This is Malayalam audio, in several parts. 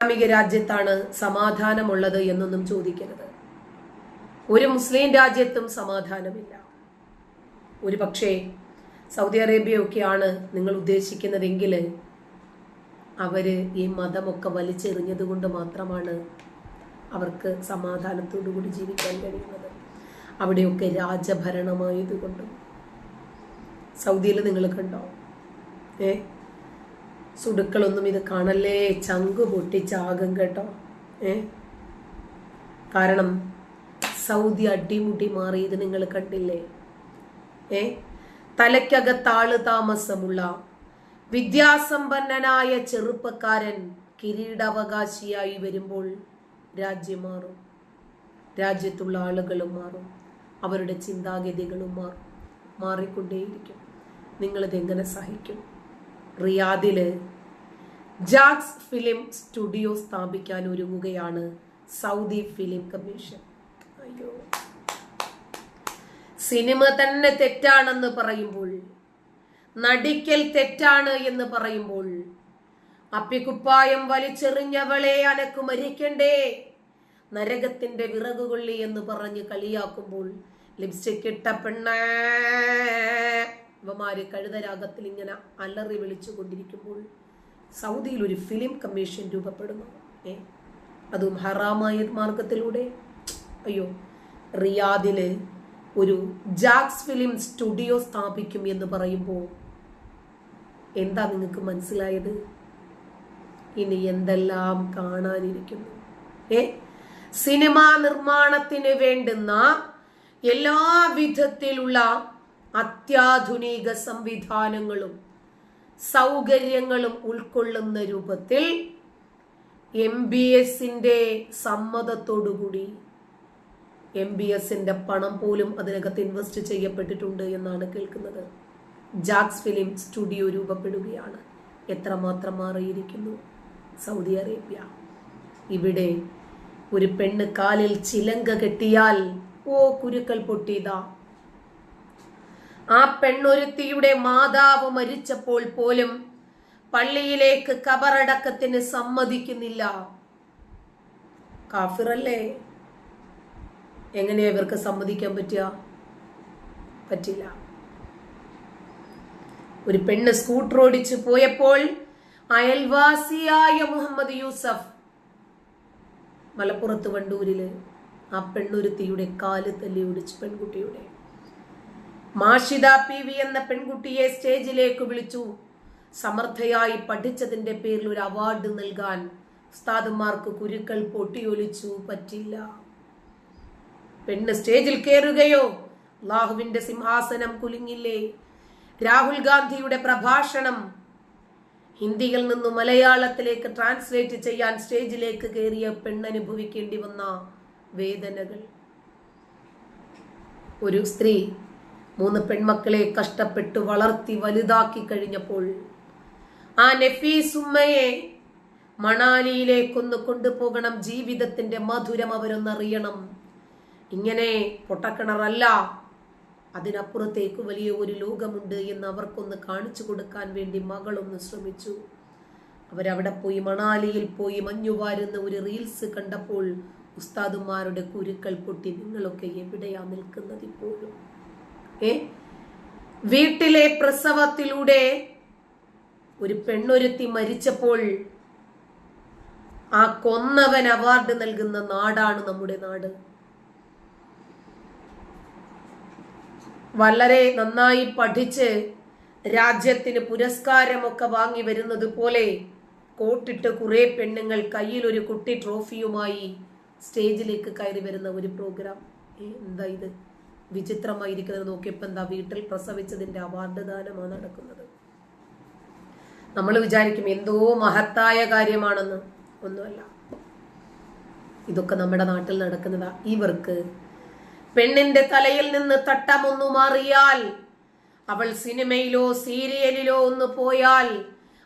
ഇസ്ലാമിക രാജ്യത്താണ് സമാധാനമുള്ളത് എന്നൊന്നും ചോദിക്കരുത്. ഒരു മുസ്ലിം രാജ്യത്തും സമാധാനമില്ല. ഒരു പക്ഷേ സൗദി അറേബ്യയൊക്കെയാണ് നിങ്ങൾ ഉദ്ദേശിക്കുന്നതെങ്കിൽ അവർ ഈ മതമൊക്കെ വലിച്ചെറിഞ്ഞത് കൊണ്ട് മാത്രമാണ് അവർക്ക് സമാധാനത്തോടുകൂടി ജീവിക്കാൻ കഴിയുന്നത്. അവിടെയൊക്കെ രാജഭരണമായതുകൊണ്ടും. സൗദിയിൽ നിങ്ങൾ കണ്ടോ? ഏ? സുടുക്കളൊന്നും ഇത് കാണല്ലേ? ചങ്ക് പൊട്ടിച്ചാകും കേട്ടോ. ഏ? കാരണം സൗദി അടിമുടി മാറിയത് നിങ്ങൾ കണ്ടില്ലേ? ഏ? തലയ്ക്കകത്താൾ താമസമുള്ള വിദ്യാസമ്പന്നനായ ചെറുപ്പക്കാരൻ കിരീടാവകാശിയായി വരുമ്പോൾ രാജ്യം മാറും. രാജ്യത്തുള്ള ആളുകളും മാറും. അവരുടെ ചിന്താഗതികളും മാറും. മാറിക്കൊണ്ടേയിരിക്കും. നിങ്ങളിതെങ്ങനെ സഹിക്കും? റിയാദിൽ ജാക്സ് ഫിലിം സ്റ്റുഡിയോ സ്ഥാപിക്കാൻ ഒരുങ്ങുകയാണ് സൗദി ഫിലിം കമ്മീഷൻ. അയ്യോ. സിനിമ തന്നെ തെറ്റാണെന്ന് പറയുമ്പോൾ നടിക്കൽ തെറ്റാണ് എന്ന് പറയുമ്പോൾ അപ്പിക്കുപ്പായം വലിച്ചെറിഞ്ഞവളെ അനക്ക് മരിക്കണ്ടേ നരകത്തിന്റെ വിറകുകൊള്ളി എന്ന് പറഞ്ഞ് കളിയാക്കുമ്പോൾ ലിപ്സ്റ്റിക് ഇട്ട പെണ്ണേ ഇവമാര് കഴുതരാഗത്തിൽ ഇങ്ങനെ അലറി വിളിച്ചു കൊണ്ടിരിക്കുമ്പോൾ സൗദിയിൽ ഒരു ഫിലിം കമ്മീഷൻ രൂപപ്പെടുന്നു. ഏ? അതും ഹറാമായ മാർഗത്തിലൂടെ. അയ്യോ റിയാദിൽ ഒരു ജാക്സ് ഫിലിം സ്റ്റുഡിയോ സ്ഥാപിക്കും എന്ന് പറയുമ്പോൾ എന്താ നിങ്ങൾക്ക് മനസ്സിലായത്? ഇനി എന്തെല്ലാം കാണാനിരിക്കുന്നു. ഏ? സിനിമാ നിർമ്മാണത്തിന് വേണ്ടുന്ന എല്ലാ വിധത്തിലുള്ള അത്യാധുനിക സംവിധാനങ്ങളും സൗകര്യങ്ങളും ഉൾക്കൊള്ളുന്ന രൂപത്തിൽ എം ബി എസിന്റെ സമ്മതത്തോടുകൂടി എം ബി എസിന്റെ പണം പോലും അതിനകത്ത് ഇൻവെസ്റ്റ് ചെയ്യപ്പെട്ടിട്ടുണ്ട് എന്നാണ് കേൾക്കുന്നത്. ജാക്സ് ഫിലിം സ്റ്റുഡിയോ രൂപപ്പെടുകയാണ്. എത്രമാത്രം മാറിയിരിക്കുന്നു? Saudi Arabia. ഇവിടെ ഒരു പെണ്ണ് കാലിൽ ചിലങ്ക കെട്ടിയാൽ ഓ കുരുക്കൾ പൊട്ടിയതാ. ആ പെണ്ണൊരുത്തിയുടെ മാതാവ് മരിച്ചപ്പോൾ പോലും പള്ളിയിലേക്ക് കബറടക്കത്തിന് സമ്മതിക്കുന്നില്ല. കാഫിറല്ലേ? എങ്ങനെയാ ഇവർക്ക് സമ്മതിക്കാൻ പറ്റുക? പറ്റില്ല. ഒരു പെണ്ണ് സ്കൂട്ടർ ഓടിച്ചു പോയപ്പോൾ അയൽവാസിയായ മുഹമ്മദ് യൂസഫ് മലപ്പുറത്ത് വണ്ടൂരിൽ ആ പെണ്ണൊരുത്തിയുടെ കാൽ തല്ലി ഒടിച്ചു പെൺകുട്ടിയുടെ മാഷിദ പി വി എന്ന പെൺകുട്ടിയെ സ്റ്റേജിലേക്ക് വിളിച്ചു. സമർത്ഥയായി പഠിച്ചതിന്റെ പേരിൽ ഒരു അവാർഡ് നൽകാൻ ഉസ്താദുമാർക്ക് കുരുക്കൾ പൊട്ടിയൊലിച്ചു പറ്റില്ല. പെണ്ണ് സ്റ്റേജിൽ കയറുകയോ അള്ളാഹുവിന്റെ സിംഹാസനം കുലുങ്ങില്ലേ? രാഹുൽ ഗാന്ധിയുടെ പ്രഭാഷണം ഹിന്ദിയിൽ നിന്ന് മലയാളത്തിലേക്ക് ട്രാൻസ്ലേറ്റ് ചെയ്യാൻ സ്റ്റേജിലേക്ക് കയറിയ പെണ്ണനുഭവിക്കേണ്ടി വന്ന വേദനകൾ. ഒരു സ്ത്രീ മൂന്ന് പെൺമക്കളെ കഷ്ടപ്പെട്ട് വളർത്തി വലുതാക്കി കഴിഞ്ഞപ്പോൾ ആ നഫീസ് ഉമ്മയെ മണാലിയിലേക്കൊന്ന് കൊണ്ടുപോകണം ജീവിതത്തിന്റെ മധുരം അവരൊന്നറിയണം. ഇങ്ങനെ പൊട്ടക്കിണറല്ല അതിനപ്പുറത്തേക്ക് വലിയ ഒരു ലോകമുണ്ട് എന്ന് അവർക്കൊന്ന് കാണിച്ചു കൊടുക്കാൻ വേണ്ടി മകളൊന്ന് ശ്രമിച്ചു. അവരവിടെ പോയി മണാലിയിൽ പോയി മഞ്ഞുവാരുന്ന ഒരു റീൽസ് കണ്ടപ്പോൾ ഉസ്താദുമാരുടെ കുരുക്കൾ പൊട്ടി നിങ്ങളൊക്കെ എവിടെയാ നിൽക്കുന്നത് ഇപ്പോഴും? ഏ? വീട്ടിലെ പ്രസവത്തിലൂടെ ഒരു പെണ്ണൊരുത്തി മരിച്ചപ്പോൾ ആ കൊന്നവൻ അവാർഡ് നൽകുന്ന നാടാണ് നമ്മുടെ നാട്. വളരെ നന്നായി പഠിച്ച് രാജ്യത്തിന് പുരസ്കാരമൊക്കെ വാങ്ങി വരുന്നത് പോലെ കോട്ടിട്ട് കുറെ പെണ്ണുങ്ങൾ കയ്യിൽ ഒരു കുട്ടി ട്രോഫിയുമായി സ്റ്റേജിലേക്ക് കയറി വരുന്ന ഒരു പ്രോഗ്രാം. എന്താ ഇത്? വിചിത്രമായിരിക്കുന്നത് നോക്കിയപ്പോൾ എന്താ വീട്ടിൽ പ്രസവിച്ചതിന്റെ അവാർഡ് ദാനമാണ് നടക്കുന്നത്. നമ്മൾ വിചാരിക്കും എന്തോ മഹത്തായ കാര്യമാണെന്ന്. ഒന്നുമല്ല. ഇതൊക്കെ നമ്മുടെ നാട്ടിൽ നടക്കുന്നതാ. ഇവർക്ക് പെണ്ണിന്റെ തലയിൽ നിന്ന് തട്ടമൊന്നു മാറിയാൽ അവൾ സിനിമയിലോ സീരിയലിലോ ഒന്ന് പോയാൽ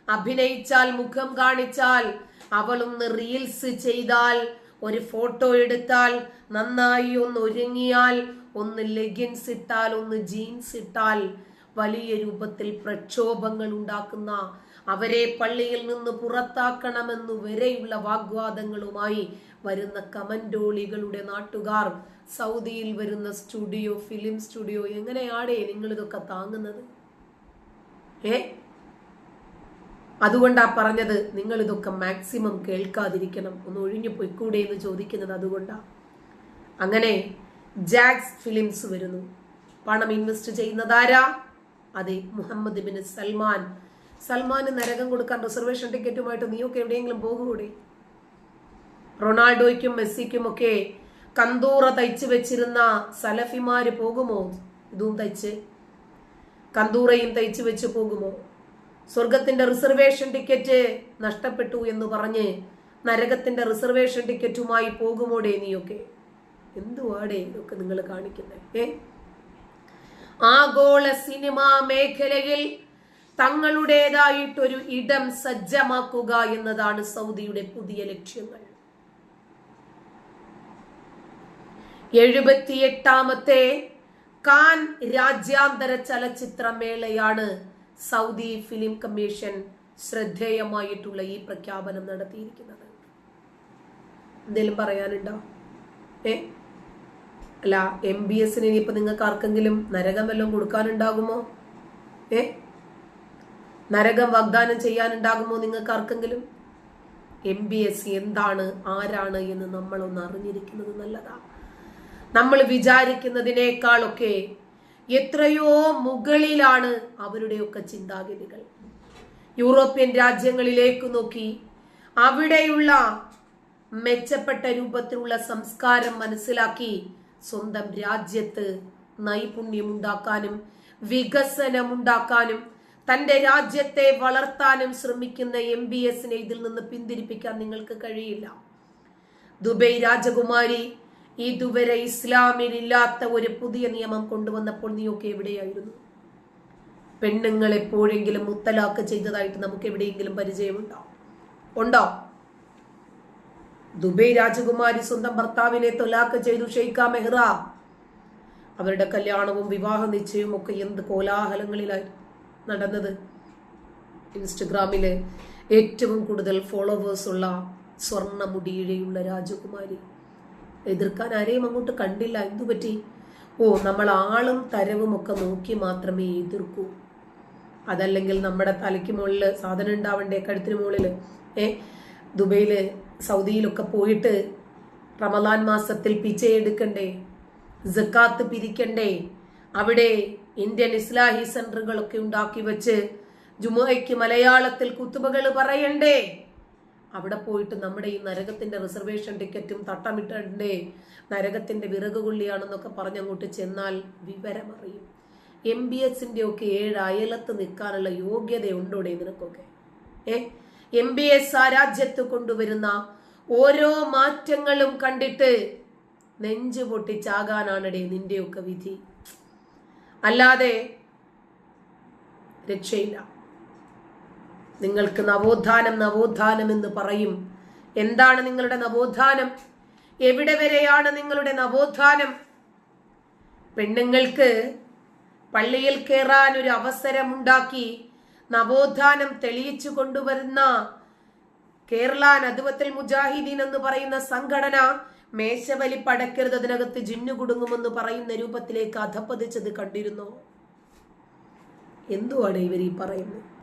അഭിനയിച്ചാൽ മുഖം കാണിച്ചാൽ അവളൊന്ന് റീൽസ് ചെയ്താൽ ഒരു ഫോട്ടോ എടുത്താൽ നന്നായി ഒന്ന് ഒരുങ്ങിയാൽ ഒന്ന് ലെഗിൻസ് ഇട്ടാൽ ഒന്ന് ജീൻസ് ഇട്ടാൽ വലിയ രൂപത്തിൽ പ്രക്ഷോഭങ്ങൾ ഉണ്ടാക്കുന്ന അവരെ പള്ളിയിൽ നിന്ന് പുറത്താക്കണമെന്നു വരെയുള്ള വാഗ്വാദങ്ങളുമായി വരുന്ന കമന്റോളികളുടെ നാട്ടുകാർ സൗദിയിൽ വരുന്ന സ്റ്റുഡിയോ ഫിലിം സ്റ്റുഡിയോ എങ്ങനെയാടേ നിങ്ങൾ ഇതൊക്കെ താങ്ങുന്നത്? ഏ? അതുകൊണ്ടാ പറഞ്ഞത് നിങ്ങൾ ഇതൊക്കെ മാക്സിമം കേൾക്കാതിരിക്കണം. ഒന്ന് ഒഴിഞ്ഞു പൊയ്ക്കൂടെ എന്ന് ചോദിക്കുന്നത് അതുകൊണ്ടാ. അങ്ങനെ ജാക്സ് ഫിലിംസ് വരുന്നു. പണം ഇൻവെസ്റ്റ് ചെയ്യുന്നത് ആരാ? അതെ മുഹമ്മദ് ബിൻ സൽമാൻ. സൽമാന് നരകം കൊടുക്കാൻ റിസർവേഷൻ ടിക്കറ്റുമായിട്ട് നീയൊക്കെ എവിടെയെങ്കിലും പോകുകൂടെ? റൊണാൾഡോയ്ക്കും മെസ്സിക്കും ഒക്കെ കന്തൂറ തയ്ച്ചു വെച്ചിരുന്ന സലഫിമാര് പോകുമോ? ഇതും തയ്ച്ച്. കന്തൂറയും തയ്ച്ചു വെച്ച് പോകുമോ? സ്വർഗത്തിന്റെ റിസർവേഷൻ ടിക്കറ്റ് നഷ്ടപ്പെട്ടു എന്ന് പറഞ്ഞ് നരകത്തിന്റെ റിസർവേഷൻ ടിക്കറ്റുമായി പോകുമോടെ നീയൊക്കെ? എന്തുവാടേ ഇതൊക്കെ നിങ്ങൾ കാണിക്കുന്നത് ഏ? ആഗോള സിനിമാ മേഖലയിൽ തങ്ങളുടേതായിട്ടൊരു ഇടം സജ്ജമാക്കുക എന്നതാണ് സൗദിയുടെ പുതിയ ലക്ഷ്യങ്ങൾ. എഴുപത്തിയെട്ടാമത്തെ കാൻ രാജ്യാന്തര ചലച്ചിത്രമേളയാണ് സൗദി ഫിലിം കമ്മീഷൻ ശ്രദ്ധേയമായിട്ടുള്ള ഈ പ്രഖ്യാപനം നടത്തിയിരിക്കുന്നത്. എന്തെങ്കിലും പറയാനുണ്ടോ? ഏ? അല്ല എം ബി എസിന് ഇനിയിപ്പോ നിങ്ങൾക്ക് ആർക്കെങ്കിലും നരകം വല്ലതും കൊടുക്കാനുണ്ടാകുമോ? ഏ? നരകം വാഗ്ദാനം ചെയ്യാനുണ്ടാകുമോ നിങ്ങൾക്ക് ആർക്കെങ്കിലും? എം ബി എസ് എന്താണ് ആരാണ് എന്ന് നമ്മളൊന്ന് അറിഞ്ഞിരിക്കുന്നത് നല്ലതാണ് നമ്മൾ വിചാരിക്കുന്നതിനേക്കാളൊക്കെ എത്രയോ മുകളിലാണ് അവരുടെയൊക്കെ ചിന്താഗതികൾ. യൂറോപ്യൻ രാജ്യങ്ങളിലേക്ക് നോക്കി അവിടെയുള്ള മെച്ചപ്പെട്ട രൂപത്തിലുള്ള സംസ്കാരം മനസ്സിലാക്കി സ്വന്തം രാജ്യത്ത് നൈപുണ്യമുണ്ടാക്കാനും വികസനമുണ്ടാക്കാനും തന്റെ രാജ്യത്തെ വളർത്താനും ശ്രമിക്കുന്ന എം ബി എസിനെ ഇതിൽ നിന്ന് പിന്തിരിപ്പിക്കാൻ നിങ്ങൾക്ക് കഴിയില്ല. ദുബൈ രാജകുമാരി ഇതുവരെ ഇസ്ലാമിലില്ലാത്ത ഒരു പുതിയ നിയമം കൊണ്ടുവന്നപ്പോൾ നീയൊക്കെ എവിടെയായിരുന്നു? പെണ്ണുങ്ങൾ എപ്പോഴെങ്കിലും മുത്തലാക്ക് ചെയ്തതായിട്ട് നമുക്ക് എവിടെയെങ്കിലും പരിചയമുണ്ടോ? ഉണ്ടോ? ദുബൈ രാജകുമാരി സ്വന്തം ഭർത്താവിനെ തൊലാക്ക് ചെയ്തു ഷെയ്ഖ മെഹ്റ. അവരുടെ കല്യാണവും വിവാഹ നിശ്ചയവും ഒക്കെ എന്ത് കോലാഹലങ്ങളിലായി നടന്നത്. ഇൻസ്റ്റഗ്രാമിലെ ഏറ്റവും കൂടുതൽ ഫോളോവേഴ്സ് ഉള്ള സ്വർണ മുടിയിഴയുള്ള രാജകുമാരി. എതിർക്കാൻ ആരെയും അങ്ങോട്ട് കണ്ടില്ല. എന്തു പറ്റി ഓ നമ്മൾ ആളും തരവും ഒക്കെ നോക്കി മാത്രമേ എതിർക്കൂ. അതല്ലെങ്കിൽ നമ്മുടെ തലയ്ക്ക് മുകളിൽ സാധനം ഉണ്ടാവണ്ടേ കഴുത്തിന് മുകളിൽ ഏ ദുബൈയിൽ സൗദിയിലൊക്കെ പോയിട്ട് റമദാൻ മാസത്തിൽ പിച്ചയെടുക്കണ്ടേ? ജക്കാത്ത് പിരിക്കണ്ടേ? അവിടെ ഇന്ത്യൻ ഇസ്ലാഹി സെന്ററുകളൊക്കെ ഉണ്ടാക്കി വെച്ച് ജുമുഅയ്ക്ക് മലയാളത്തിൽ കുത്തുബകൾ പറയണ്ടേ? അവിടെ പോയിട്ട് നമ്മുടെ ഈ നരകത്തിന്റെ റിസർവേഷൻ ടിക്കറ്റും തട്ടമിട്ടണ്ടേ? നരകത്തിന്റെ വിറകുകൊള്ളിയാണെന്നൊക്കെ പറഞ്ഞങ്ങോട്ട് ചെന്നാൽ വിവരമറിയും. എം ബി എസിന്റെ ഒക്കെ ഏഴ് അയലത്ത് നിൽക്കാനുള്ള യോഗ്യതയുണ്ടോടെ നിനക്കൊക്കെ? ഏ? എം ബി എസ് ആ രാജ്യത്ത് കൊണ്ടുവരുന്ന ഓരോ മാറ്റങ്ങളും കണ്ടിട്ട് നെഞ്ചു പൊട്ടിച്ചാകാനാണടേ നിന്റെയൊക്കെ വിധി. അല്ലാതെ രക്ഷയില്ല. നിങ്ങൾക്ക് നവോത്ഥാനം നവോത്ഥാനം എന്ന് പറയും. എന്താണ് നിങ്ങളുടെ നവോത്ഥാനം? എവിടെ വരെയാണ് നിങ്ങളുടെ നവോത്ഥാനം? പെണ്ണുങ്ങൾക്ക് പള്ളിയിൽ കയറാൻ ഒരു അവസരമുണ്ടാക്കി നവോത്ഥാനം തെളിയിച്ചു കൊണ്ടുവരുന്ന കേരള നദുവത്തിൽ മുജാഹിദീൻ എന്ന് പറയുന്ന സംഘടന മേശവലി പടക്കരുത് അതിനകത്ത് ജിന്നു കുടുങ്ങുമെന്ന് പറയുന്ന രൂപത്തിലേക്ക് അധപ്പതിച്ചത് കണ്ടിരുന്നു? എന്തുവാണ് ഇവർ ഈ പറയുന്നത്?